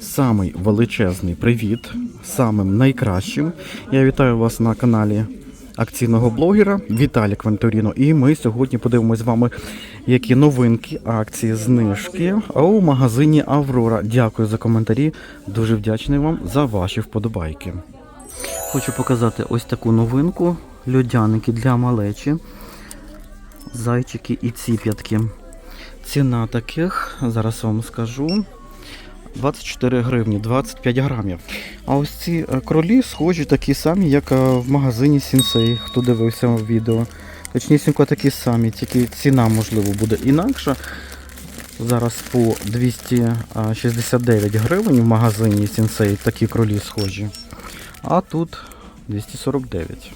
самий величезний привіт, самим найкращим. Я вітаю вас на каналі акційного блогера Віталій Кванторіно. І ми сьогодні подивимось з вами, які новинки, акції, знижки у магазині Аврора. Дякую за коментарі. Дуже вдячний вам за ваші вподобайки. Хочу показати ось таку новинку: льодяники для малечі, зайчики і ціп'ятки. Ціна таких, зараз вам скажу. 24 гривні, 25 грамів. А ось ці е, кролі схожі такі самі, як е, в магазині Сінсей, хто дивився відео. Точнісінько такі самі, тільки ціна, можливо, буде інакша. Зараз по 269 гривень в магазині Сінсей такі кролі схожі. А тут 249.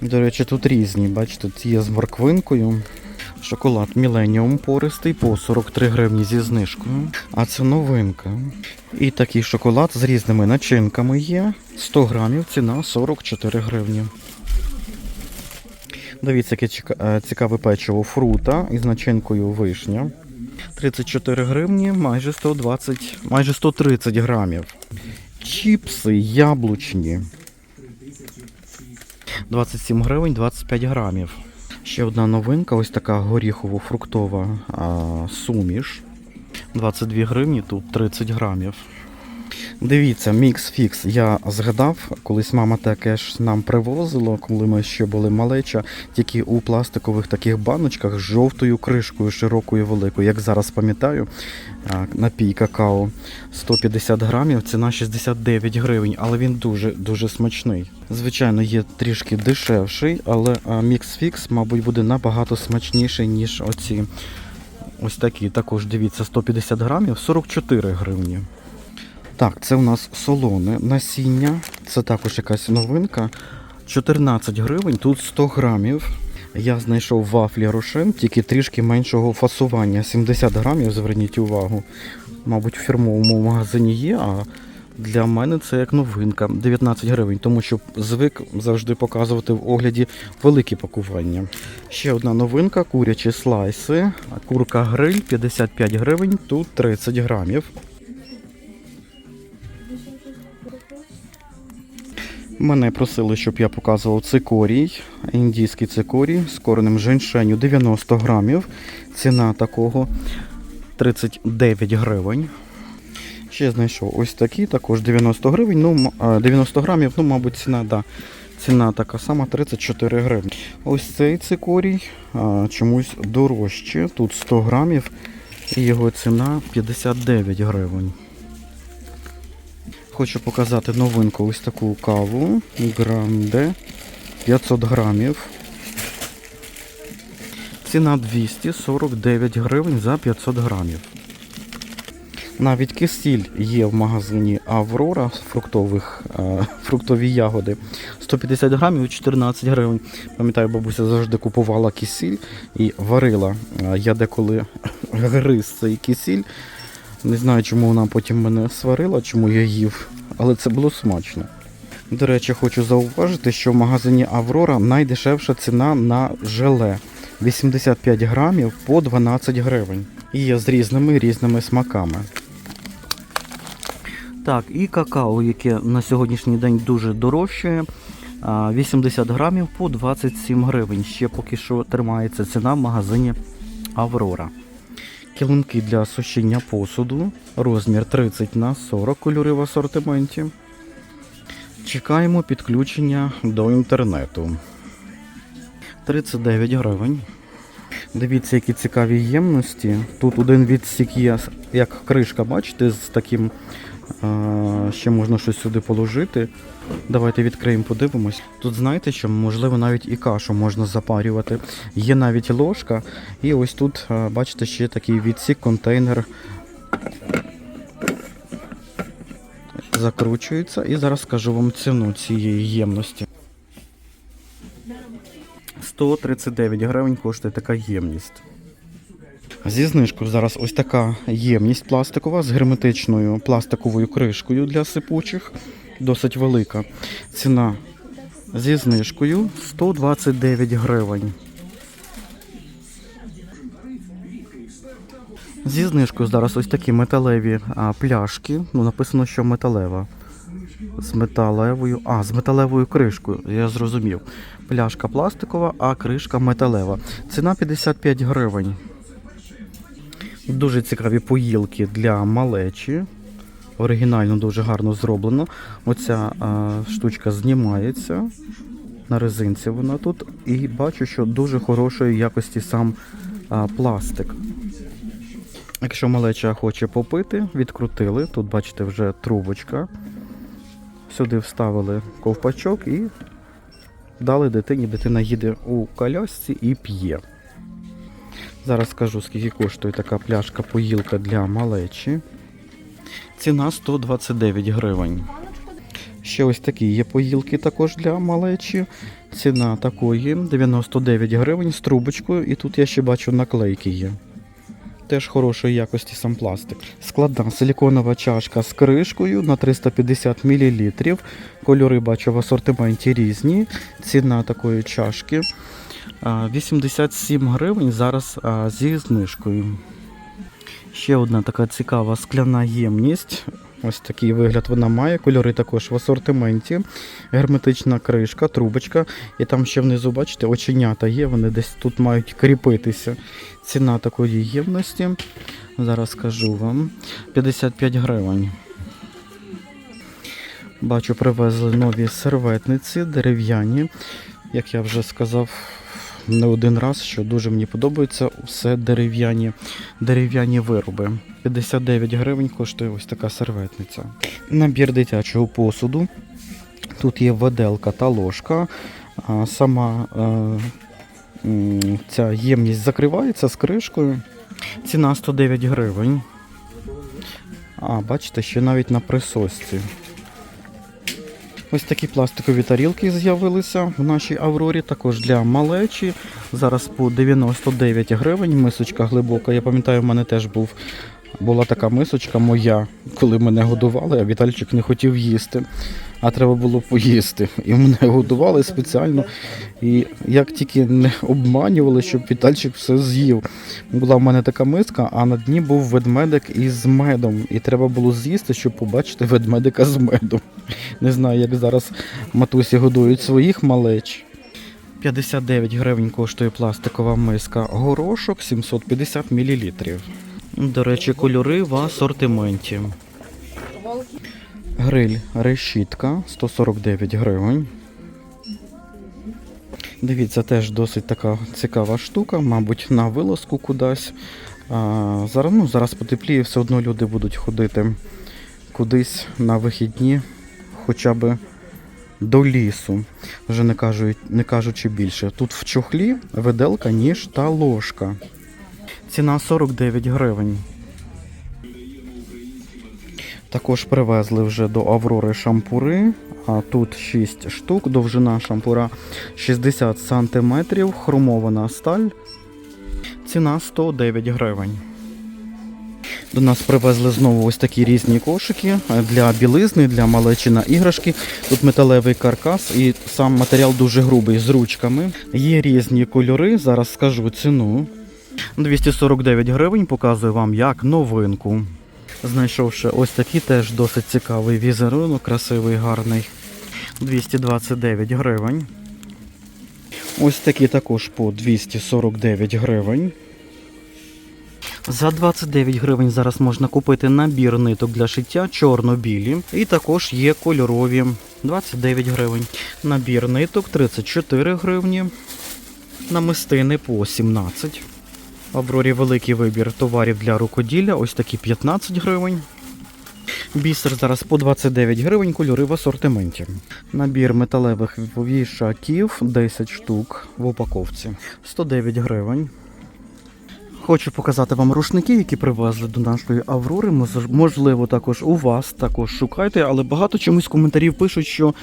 До речі, тут різні, бачите, ці є з морквинкою. Шоколад Millennium пористий по 43 гривні зі знижкою. А це новинка. І такий шоколад з різними начинками є. 100 грамів, ціна 44 гривні. Дивіться, яке е, цікаве печиво фрута із начинкою вишня. 34 гривні, майже 120, майже 130 грамів. Чіпси яблучні. 27 гривень, 25 грамів. Ще одна новинка, ось така горіхово-фруктова суміш. 22 гривні, тут 30 грамів. Дивіться, мікс фікс. Я згадав, колись мама таке ж нам привозила, коли ми ще були малеча, тільки у пластикових таких баночках з жовтою кришкою, широкою великою. Як зараз пам'ятаю, напій какао 150 грамів, ціна 69 гривень, але він дуже дуже смачний. Звичайно, є трішки дешевший, але а, мікс фікс, мабуть, буде набагато смачніший, ніж оці. Ось такі. Також дивіться, 150 грамів, 44 гривні. Так, це у нас солоне насіння. Це також якась новинка. 14 гривень, тут 100 грамів. Я знайшов вафлі Рошен, тільки трішки меншого фасування. 70 грамів, зверніть увагу. Мабуть, в фірмовому магазині є, а для мене це як новинка. 19 гривень, тому що звик завжди показувати в огляді великі пакування. Ще одна новинка: курячі слайси. Курка гриль 55 гривень, тут 30 грамів. Мене просили, щоб я показував цикорій, індійський цикорій з коренем женьшеню 90 грамів. Ціна такого 39 гривень. Ще знайшов ось такі, також 90 гривень, ну, 90 грамів, ну, мабуть, ціна, да, ціна така сама 34 гривні. Ось цей цикорій а, чомусь дорожче. Тут 100 грамів і його ціна 59 гривень. Хочу показати новинку ось таку каву Гранде 500 грамів. Ціна 249 гривень за 500 грамів. Навіть кисіль є в магазині Аврора фруктових, е, фруктові ягоди. 150 грамів 14 гривень. Пам'ятаю, бабуся завжди купувала кисіль і варила. Е, Я деколи гриз цей кисіль. Не знаю, чому вона потім мене сварила, чому я їв, але це було смачно. До речі, хочу зауважити, що в магазині Аврора найдешевша ціна на желе 85 грамів по 12 гривень. І є з різними різними смаками. Так, і какао, яке на сьогоднішній день дуже дорожчає. 80 грамів по 27 гривень. Ще поки що тримається ціна в магазині Аврора. Килимки для сушіння посуду. Розмір 30 на 40 кольори в асортименті. Чекаємо підключення до інтернету. 39 гривень. Дивіться, які цікаві ємності. Тут один відсік є, як кришка, бачите, з таким. А, ще можна щось сюди положити. Давайте відкриємо, подивимось. Тут знаєте, що можливо навіть і кашу можна запарювати. Є навіть ложка, і ось тут, бачите, ще такий відсік, контейнер. Закручується. І зараз скажу вам ціну цієї ємності. 139 гривень коштує така ємність. Зі знижкою зараз ось така ємність пластикова з герметичною пластиковою кришкою для сипучих. Досить велика. Ціна зі знижкою 129 гривень. Зі знижкою зараз ось такі металеві а, пляшки. Ну, написано, що металева. З металевою. А, з металевою кришкою, я зрозумів. Пляшка пластикова, а кришка металева. Ціна 55 гривень. Дуже цікаві поїлки для малечі. Оригінально дуже гарно зроблено. Оця а, штучка знімається. На резинці вона тут. І бачу, що дуже хорошої якості сам а, пластик. Якщо малеча хоче попити, відкрутили. Тут, бачите, вже трубочка. Сюди вставили ковпачок і дали дитині. Дитина їде у колясці і п'є. Зараз скажу, скільки коштує така пляшка поїлка для малечі. Ціна 129 гривень. Ще ось такі є поїлки також для малечі. Ціна такої 99 гривень з трубочкою, і тут я ще бачу наклейки є. Теж хорошої якості сам пластик. Складна силіконова чашка з кришкою на 350 мл. Кольори бачу в асортименті різні. Ціна такої чашки 87 гривень зараз зі знижкою. Ще одна така цікава скляна ємність. Ось такий вигляд вона має. Кольори також в асортименті. Герметична кришка, трубочка. І там ще внизу, бачите, оченята є, вони десь тут мають кріпитися. Ціна такої ємності. Зараз скажу вам. 55 гривень. Бачу, привезли нові серветниці дерев'яні. Як я вже сказав не один раз, що дуже мені подобається все дерев'яні дерев'яні вироби. 59 гривень коштує ось така серветниця. Набір дитячого посуду. Тут є виделка та ложка. Сама е, ця ємність закривається з кришкою. Ціна 109 гривень. А, бачите, ще навіть на присосці. Ось такі пластикові тарілки з'явилися в нашій Аврорі, також для малечі. Зараз по 99 гривень. Мисочка глибока. Я пам'ятаю, в мене теж був, була така мисочка моя, коли мене годували, а Вітальчик не хотів їсти. А треба було поїсти. І мене годували спеціально. І як тільки не обманювали, щоб Вітальчик все з'їв. Була в мене така миска, а на дні був ведмедик із медом. І треба було з'їсти, щоб побачити ведмедика з медом. Не знаю, як зараз матусі годують своїх малеч. 59 гривень коштує пластикова миска горошок 750 мл. До речі, кольори в асортименті. Гриль решітка 149 гривень. Дивіться, теж досить така цікава штука, мабуть, на вилазку кудись. А, зараз, ну, зараз потепліє, все одно люди будуть ходити кудись на вихідні, хоча б до лісу. Вже не, кажуть, не кажучи більше. Тут в чохлі виделка, ніж та ложка. Ціна 49 гривень. Також привезли вже до Аврори шампури. А тут 6 штук, довжина шампура 60 см, хромована сталь. Ціна 109 гривень. До нас привезли знову ось такі різні кошики для білизни, для малечі на іграшки. Тут металевий каркас і сам матеріал дуже грубий з ручками. Є різні кольори, зараз скажу ціну. 249 гривень показую вам як новинку. Знайшовши ось такий теж досить цікавий візерунок, красивий, гарний. 229 гривень. Ось такі також по 249 гривень. За 29 гривень зараз можна купити набір ниток для шиття чорно-білі. І також є кольорові 29 гривень. Набір ниток 34 гривні. Намистини по 17. Аврорі великий вибір товарів для рукоділля. Ось такі 15 гривень. Бісер зараз по 29 гривень, кольори в асортименті. Набір металевих вішаків 10 штук в упаковці. 109 гривень. Хочу показати вам рушники, які привезли до нашої Аврори. Можливо, також у вас також шукайте, але багато чомусь коментарів пишуть, що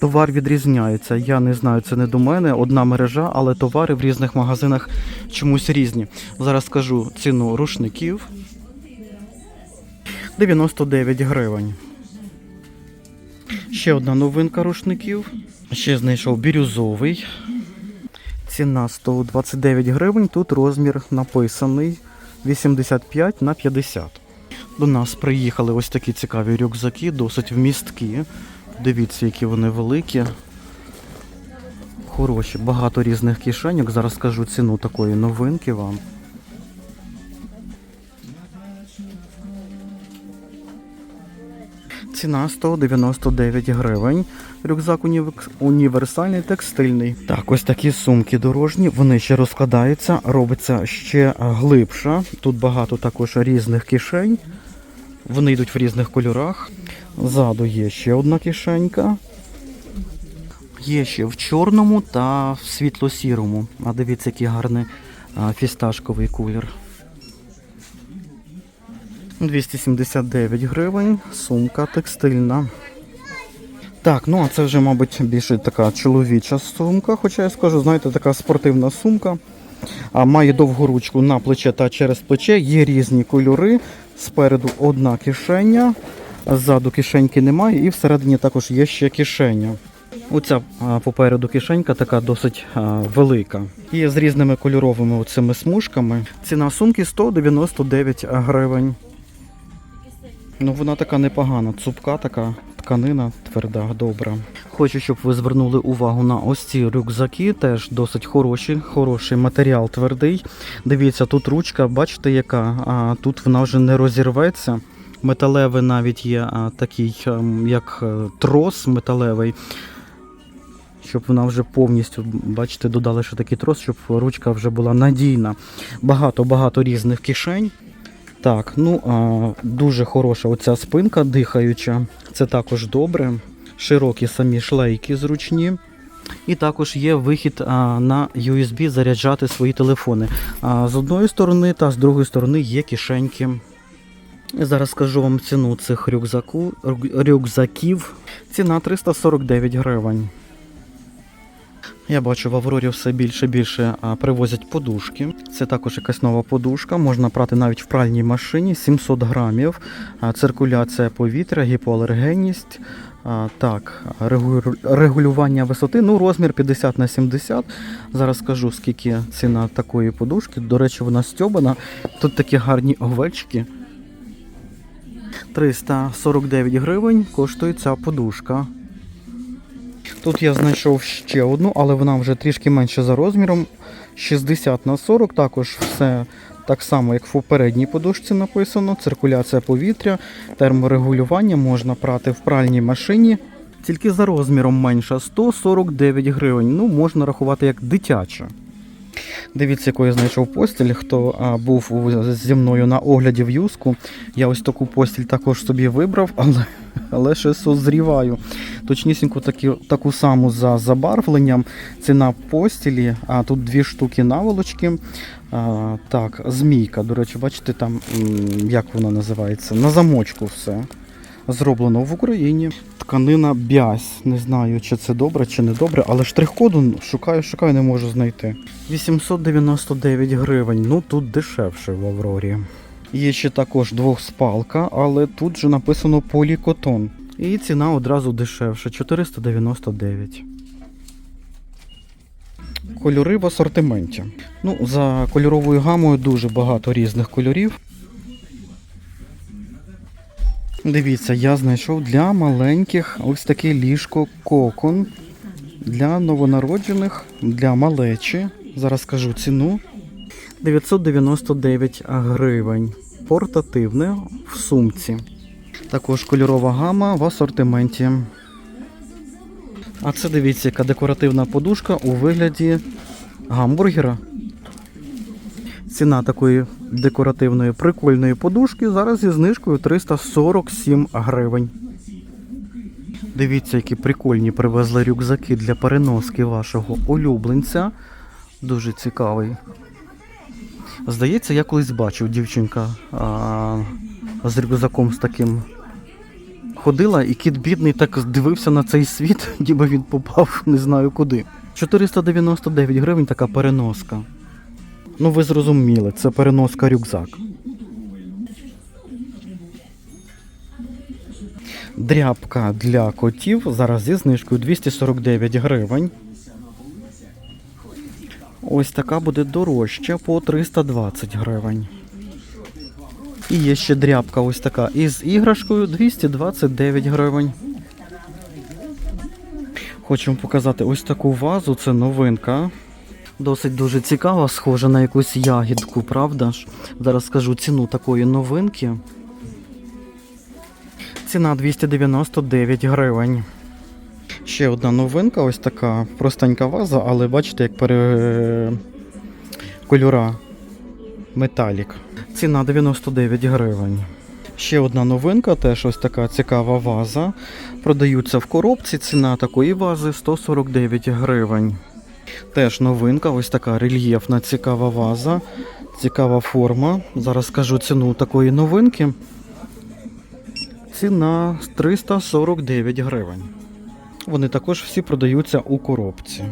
товар відрізняється. Я не знаю, це не до мене. Одна мережа, але товари в різних магазинах чомусь різні. Зараз скажу ціну рушників. 99 гривень. Ще одна новинка рушників. Ще знайшов бірюзовий. Ціна 129 гривень. Тут розмір написаний 85 на 50. До нас приїхали ось такі цікаві рюкзаки, досить вмісткі. Дивіться, які вони великі. Хороші, багато різних кишеньок. Зараз скажу ціну такої новинки вам. Ціна 199 гривень. Рюкзак універсальний текстильний. Так, ось такі сумки дорожні. Вони ще розкладаються, робиться ще глибша. Тут багато також різних кишень. Вони йдуть в різних кольорах. Ззаду є ще одна кишенька. Є ще в чорному та в світло-сірому. А дивіться, який гарний фісташковий колір. 279 гривень, сумка текстильна. Так, ну а це вже, мабуть, більше така чоловіча сумка, хоча я скажу, знаєте, така спортивна сумка. А має довгу ручку на плече та через плече. Є різні кольори. Спереду одна кишеня, ззаду кишеньки немає, і всередині також є ще кишеня. Оця попереду кишенька така досить велика. І з різними кольоровими оцими смужками. Ціна сумки 199 гривень. Ну, вона така непогана, цупка така тканина тверда, добра. Хочу, щоб ви звернули увагу на ось ці рюкзаки, теж досить хороші, хороший матеріал твердий. Дивіться, тут ручка, бачите, яка а, тут вона вже не розірветься. Металевий навіть є а, такий, ем, як е, трос металевий. Щоб вона вже повністю, бачите, додали ще такий трос, щоб ручка вже була надійна. Багато-багато різних кишень. Так, ну а, дуже хороша оця спинка дихаюча. Це також добре. Широкі самі шлейки зручні. І також є вихід а, на USB заряджати свої телефони. А, з одної сторони та з другої сторони є кишеньки. Зараз скажу вам ціну цих рюкзаку, рюкзаків. Ціна 349 гривень. Я бачу, в Аврорі все більше і більше привозять подушки. Це також якась нова подушка. Можна прати навіть в пральній машині 700 грамів. Циркуляція повітря, гіпоалергенність. Так, регулювання висоти. Ну, розмір 50 на 70. Зараз скажу, скільки ціна такої подушки. До речі, вона стьобана. Тут такі гарні овечки. 349 гривень коштує ця подушка. Тут я знайшов ще одну, але вона вже трішки менше за розміром. 60 на 40, також все так само, як в попередній подушці написано. Циркуляція повітря, терморегулювання можна прати в пральній машині. Тільки за розміром менша 149 гривень. Ну, можна рахувати як дитяча. Дивіться, яку я знайшов постіль. Хто а, був зі мною на огляді в юску, я ось таку постіль також собі вибрав, але, але ще созріваю. Точнісінько такі, таку саму за забарвленням. Ціна постілі, а тут дві штуки наволочки. А, так, змійка. До речі, бачите, там як вона називається? На замочку все. Зроблено в Україні. Тканина бязь. Не знаю, чи це добре, чи не добре, але штрих-коду шукаю, шукаю, не можу знайти. 899 гривень. Ну тут дешевше в Аврорі. Є ще також двохспалка, але тут же написано полікотон. І ціна одразу дешевше 499. Кольори в асортименті. Ну, за кольоровою гамою дуже багато різних кольорів. Дивіться, я знайшов для маленьких ось таке ліжко кокон для новонароджених, для малечі. Зараз скажу ціну. 999 гривень. Портативне в сумці. Також кольорова гама в асортименті. А це дивіться, яка декоративна подушка у вигляді гамбургера. Ціна такої декоративної прикольної подушки зараз зі знижкою 347 гривень. Дивіться, які прикольні привезли рюкзаки для переноски вашого улюбленця. Дуже цікавий. Здається, я колись бачив дівчинка а, з рюкзаком з таким. Ходила, і кіт бідний так дивився на цей світ, ніби він попав не знаю куди. 499 гривень така переноска. Ну, ви зрозуміли, це переноска рюкзак. Дрябка для котів зараз зі знижкою 249 гривень. Ось така буде дорожча по 320 гривень. І є ще дрябка ось така із іграшкою 229 гривень. Вам показати ось таку вазу, це новинка. Досить дуже цікава, схожа на якусь ягідку, правда ж? Зараз скажу ціну такої новинки. Ціна 299 гривень. Ще одна новинка, ось така простенька ваза, але бачите, як пере... кольора металік. Ціна 99 гривень. Ще одна новинка, теж ось така цікава ваза. Продаються в коробці. Ціна такої вази 149 гривень. Теж новинка, ось така рельєфна цікава ваза, цікава форма. Зараз скажу ціну такої новинки. Ціна 349 гривень. Вони також всі продаються у коробці.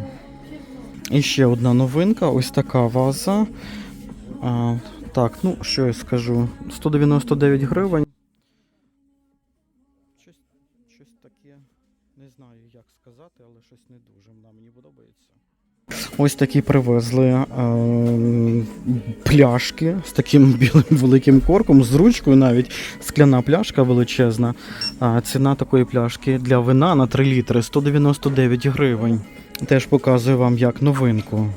І ще одна новинка, ось така ваза. А, так, ну що я скажу? 199 гривень. Щось, щось таке, не знаю, як сказати, але щось не дуже. Ось такі привезли е, пляшки з таким білим великим корком, з ручкою навіть скляна пляшка величезна. А ціна такої пляшки для вина на 3 літри 199 гривень. Теж показую вам як новинку.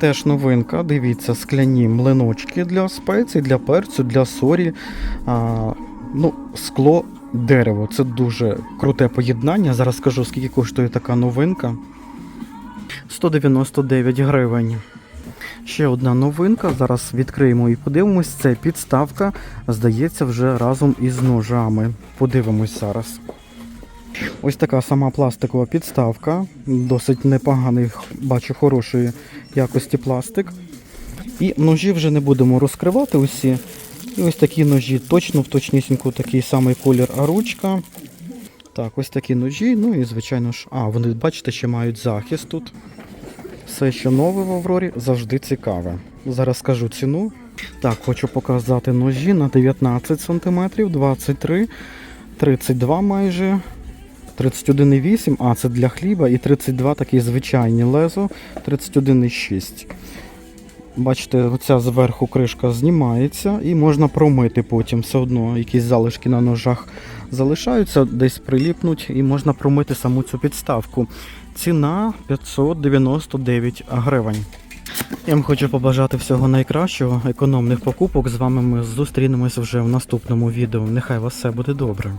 Теж новинка, дивіться, скляні млиночки для спецій, для перцю, для сорі. А, ну, скло, дерево. Це дуже круте поєднання. Зараз скажу, скільки коштує така новинка. 199 гривень. Ще одна новинка. Зараз відкриємо і подивимось. Це підставка, здається, вже разом із ножами. Подивимось зараз. Ось така сама пластикова підставка. Досить непоганий, бачу, хорошої якості пластик. І ножі вже не будемо розкривати усі. І ось такі ножі, точно в точнісіньку такий самий колір, ручка. Так, ось такі ножі. Ну і звичайно ж. А, вони, бачите, ще мають захист тут. Все, що нове в Аврорі, завжди цікаве. Зараз скажу ціну. Так, хочу показати ножі на 19 см, 23, 32 майже, 31,8, а це для хліба, і 32 такі звичайні лезо, 31,6. Бачите, оця зверху кришка знімається і можна промити потім. Все одно якісь залишки на ножах залишаються, десь приліпнуть і можна промити саму цю підставку. Ціна 599 гривень. Я вам хочу побажати всього найкращого, економних покупок. З вами ми зустрінемось вже в наступному відео. Нехай вас все буде добре.